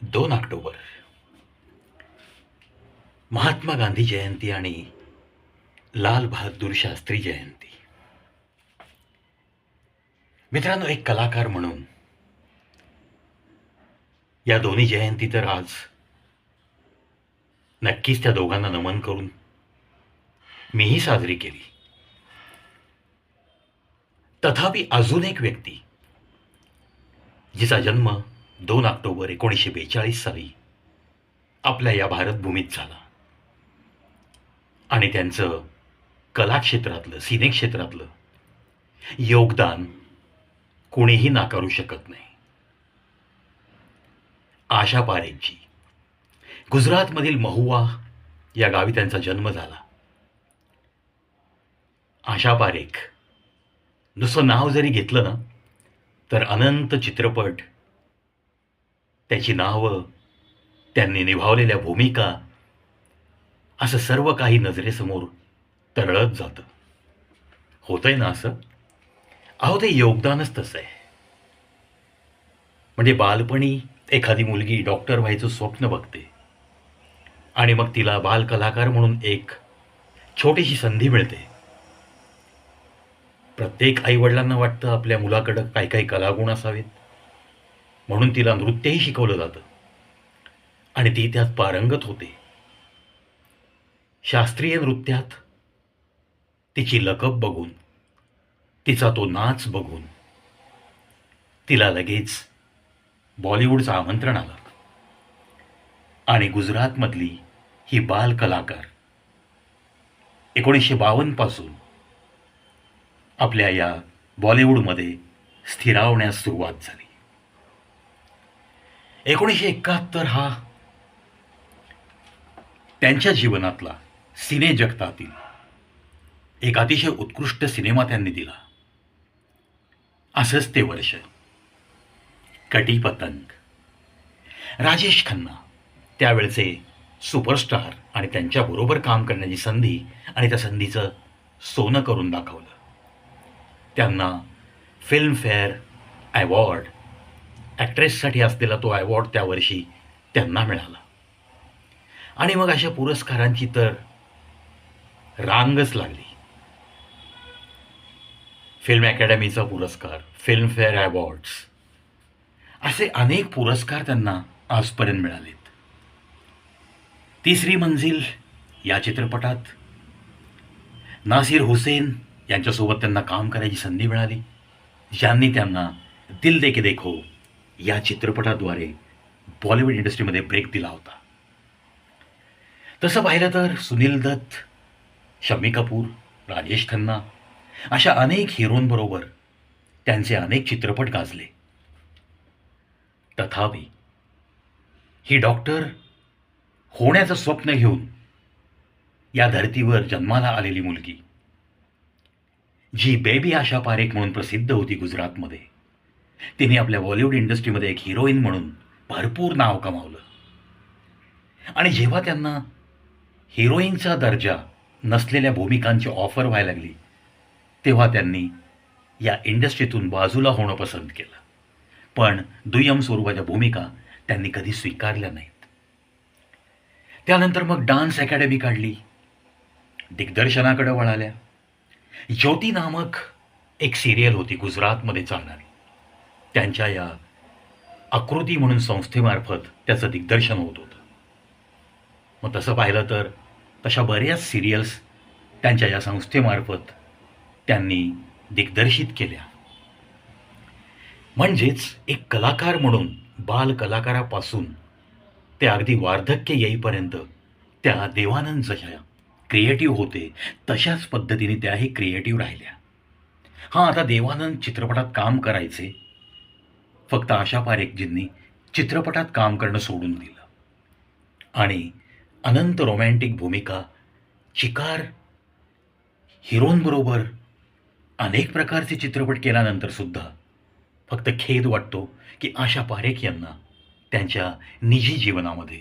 दोन ऑक्टोबर. महात्मा गांधी जयंती आणि लाल बहादूर शास्त्री जयंती. मित्रांनो एक कलाकार म्हणून या दोन्ही जयंती तर आज नक्कीच त्या दोघांना नमन करून मीही साजरी केली. तथापि अजून एक व्यक्ती जिचा जन्म दोन ऑक्टोबर एकोणीसशे बेचाळीस साली आपल्या या भारतभूमीत झाला. आणि त्यांचं कलाक्षेत्रातलं सिनेक्षेत्रातलं योगदान कोणीही नाकारू शकत नाही. आशा पारेखजी गुजरातमधील महुवा या गावी त्यांचा जन्म झाला. आशा पारेख नुसतं नाव जरी घेतलं ना तर अनंत चित्रपट त्याची नावं त्यांनी निभावलेल्या भूमिका असं सर्व काही नजरेसमोर तरळत जातं. होतंय ना असं? अहो ते योगदानच तसं आहे. म्हणजे बालपणी एखादी मुलगी डॉक्टर व्हायचं स्वप्न बघते आणि मग तिला बालकलाकार म्हणून एक छोटीशी संधी मिळते. प्रत्येक आईवडिलांना वाटतं आपल्या मुलाकडं काही काही कलागुण असावेत. म्हणून तिला नृत्यही शिकवलं जातं. आणि ती त्यात पारंगत होते. शास्त्रीय नृत्यात तिची लकब बघून तिचा तो नाच बघून तिला लगेच बॉलिवूडचं आमंत्रण आलं. आणि गुजरातमधली ही बाल कलाकार एकोणीसशे बावन्नपासून आपल्या या बॉलिवूडमध्ये स्थिरावण्यास सुरुवात झाली. एकोणीसशे एकाहत्तर हा त्यांच्या जीवनातला सिने जगतातील एक अतिशय उत्कृष्ट सिनेमा त्यांनी दिला. असंच ते वर्ष. कटी पतंग. राजेश खन्ना त्यावेळचे सुपरस्टार आणि त्यांच्याबरोबर काम करण्याची संधी आणि त्या संधीचं सोनं करून दाखवलं. त्यांना फिल्मफेअर अवॉर्ड ॲक्ट्रेससाठी असलेला तो अवॉर्ड त्या वर्षी त्यांना मिळाला. आणि मग अशा पुरस्कारांची तर रांगच लागली. फिल्म अकॅडमीचा पुरस्कार फिल्मफेअर अवॉर्ड्स असे अनेक पुरस्कार त्यांना आजपर्यंत मिळालेत. तिसरी मंजिल या चित्रपटात नासिर हुसेन यांच्यासोबत त्यांना काम करायची संधी मिळाली. ज्यांनी त्यांना दिल दे के देखो या चित्रपटाद्वारे बॉलिवूड इंडस्ट्रीमध्ये ब्रेक दिला होता. तसं पाहिलं तर सुनील दत्त शम्मी कपूर राजेश खन्ना अशा अनेक हिरोंबरोबर त्यांचे अनेक चित्रपट गाजले. तथापि ही डॉक्टर होण्याचं स्वप्न घेऊन या धर्तीवर जन्माला आलेली मुलगी जी बेबी आशा पारेख म्हणून प्रसिद्ध होती गुजरातमध्ये तिने आपल्या बॉलिवूड इंडस्ट्रीमध्ये एक हिरोईन म्हणून भरपूर नाव कमावलं. आणि जेव्हा त्यांना हिरोईनचा दर्जा नसलेल्या भूमिकांची ऑफर व्हायला लागली तेव्हा त्यांनी या इंडस्ट्रीतून बाजूला होणं पसंत केलं. पण दुय्यम स्वरूपाच्या भूमिका त्यांनी कधी स्वीकारल्या नाहीत. त्यानंतर मग डान्स अकॅडमी काढली. दिग्दर्शनाकडे वळाल्या. ज्योती नामक एक सिरियल होती गुजरातमध्ये चालणारी. त्यांच्या या आकृती म्हणून संस्थेमार्फत त्याचं दिग्दर्शन होत होतं. मग तसं पाहिलं तर तशा बऱ्याच सिरियल्स त्यांच्या या संस्थेमार्फत त्यांनी दिग्दर्शित केल्या. म्हणजेच एक कलाकार म्हणून बाल कलाकारापासून ते अगदी वार्धक्य येईपर्यंत त्या देवानंद जशा क्रिएटिव्ह होते तशाच पद्धतीने त्याही क्रिएटिव्ह राहिल्या. हां आता देवानंद चित्रपटात काम करायचे फक्त आशा पारेखजींनी चित्रपटात काम करणं सोडून दिलं. आणि अनंत रोमॅन्टिक भूमिका चिकार हिरोंबरोबर अनेक प्रकारचे चित्रपट केल्यानंतर सुद्धा फक्त खेद वाटतो की आशा पारेख यांना त्यांच्या निजी जीवनामध्ये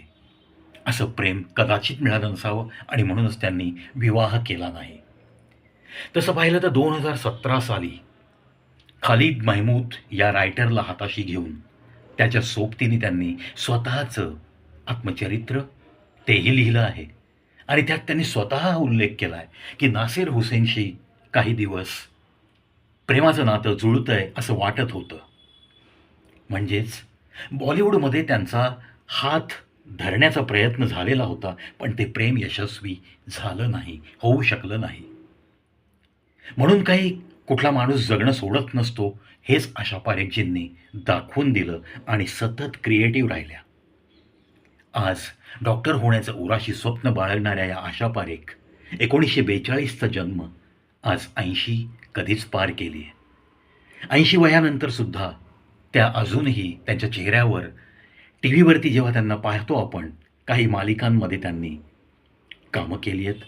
असं प्रेम कदाचित मिळालं नसावं आणि म्हणूनच त्यांनी विवाह केला नाही. तसं पाहिलं तर दोन हजार सतरा साली खालिद महमूद या रायटरला हाताशी घेऊन त्याच्या सोबतीने त्यांनी स्वतःचं आत्मचरित्र तेही लिहिलं आहे. आणि त्यात त्यांनी स्वतः उल्लेख केला आहे की नासिर हुसेनशी काही दिवस प्रेमाचं नातं जुळतं आहे असं वाटत होतं. म्हणजेच बॉलिवूडमध्ये त्यांचा हात धरण्याचा प्रयत्न झालेला होता पण ते प्रेम यशस्वी झालं नाही होऊ शकलं नाही. म्हणून काही कुठला माणूस जगणं सोडत नसतो हेच आशा पारेखजींनी दाखवून दिलं आणि सतत क्रिएटिव्ह राहिल्या. आज डॉक्टर होण्याचं उराशी स्वप्न बाळगणाऱ्या या आशा पारेख एकोणीसशे बेचाळीसचा जन्म आज ऐंशी कधीच पार केली आहे. ऐंशी वयानंतरसुद्धा त्या अजूनही त्यांच्या चेहऱ्यावर टी व्हीवरती जेव्हा त्यांना पाहतो आपण काही मालिकांमध्ये त्यांनी कामं केली आहेत.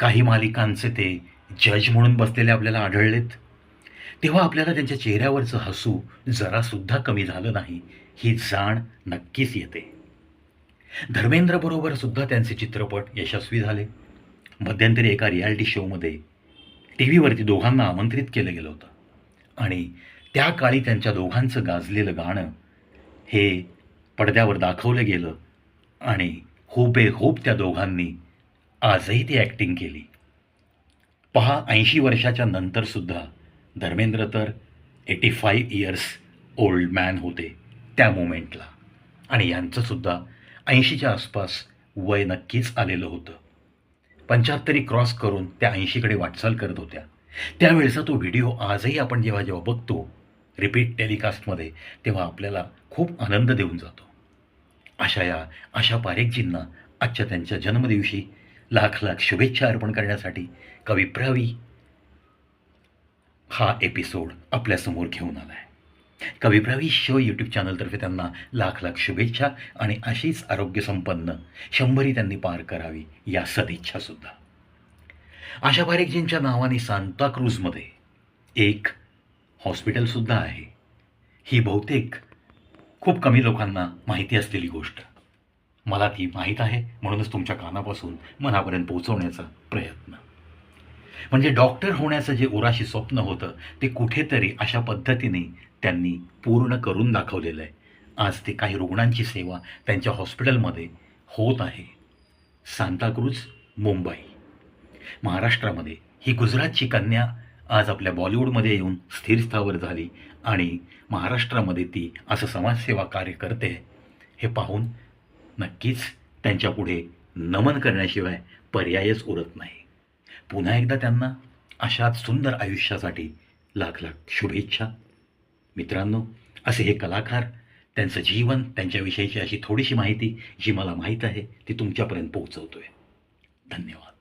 काही मालिकांचे ते जज म्हणून बसलेले आपल्याला आढळलेत. तेव्हा आपल्याला त्यांच्या चेहऱ्यावरचं हसू जरासुद्धा कमी झालं नाही ही जाण नक्कीच येते. धर्मेंद्रबरोबर सुद्धा त्यांचे चित्रपट यशस्वी झाले. मध्यंतरी एका रियालिटी शोमध्ये टी व्हीवरती दोघांना आमंत्रित केलं गेलं होतं. आणि त्या काळी त्यांच्या दोघांचं गाजलेलं गाणं हे पडद्यावर दाखवलं गेलं आणि हुबेहूब त्या दोघांनी आजही ती ॲक्टिंग केली. पहा ऐंशी वर्षाच्या नंतरसुद्धा धर्मेंद्र तर eighty five years old man होते त्या मोमेंटला आणि यांचंसुद्धा ऐंशीच्या आसपास वय नक्कीच आलेलं होतं. पंच्याहत्तरी क्रॉस करून त्या ऐंशीकडे वाटचाल करत होत्या. त्यावेळेचा तो व्हिडिओ आजही आपण जेव्हा जेव्हा बघतो रिपीट टेलिकास्टमध्ये तेव्हा आपल्याला खूप आनंद देऊन जातो. अशा या आशा पारेखजींना आजच्या त्यांच्या जन्मदिवशी लाख लाख शुभेच्छा अर्पण करण्यासाठी कविप्रवी हा एपिसोड आपल्यासमोर घेऊन आला आहे कविप्रवी शो यूट्यूब चॅनलतर्फे त्यांना लाख लाख शुभेच्छा आणि अशीच आरोग्यसंपन्न शंभरी त्यांनी पार करावी या सदिच्छासुद्धा आशा पारेखजींच्या नावाने सांताक्रूजमध्ये एक हॉस्पिटलसुद्धा आहे. ही बहुतेक खूप कमी लोकांना माहिती असलेली गोष्ट. मला ती माहीत आहे म्हणूनच तुमच्या कानापासून मनापर्यंत पोहोचवण्याचा प्रयत्न. म्हणजे डॉक्टर होण्याचं जे उराशी स्वप्न होतं ते कुठेतरी अशा पद्धतीने त्यांनी पूर्ण करून दाखवलेलं आहे. आज ते काही रुग्णांची सेवा त्यांच्या हॉस्पिटलमध्ये होत आहे. सांताक्रूज मुंबई. महाराष्ट्रामध्ये ही गुजरातची कन्या आज आपल्या बॉलिवूडमध्ये येऊन स्थिरस्थावर झाली आणि महाराष्ट्रामध्ये ती असं समाजसेवा कार्य करते हे पाहून नक्कीच त्यांच्यापुढे नमन करण्याशिवाय पर्यायच उरत नाही. पुन्हा एकदा त्यांना अशाच सुंदर आयुष्यासाठी लाख लाख शुभेच्छा. मित्रांनो असे हे कलाकार त्यांचं जीवन त्यांच्याविषयीची अशी थोडीशी माहिती जी मला माहीत आहे ती तुमच्यापर्यंत पोहोचवतो आहे धन्यवाद.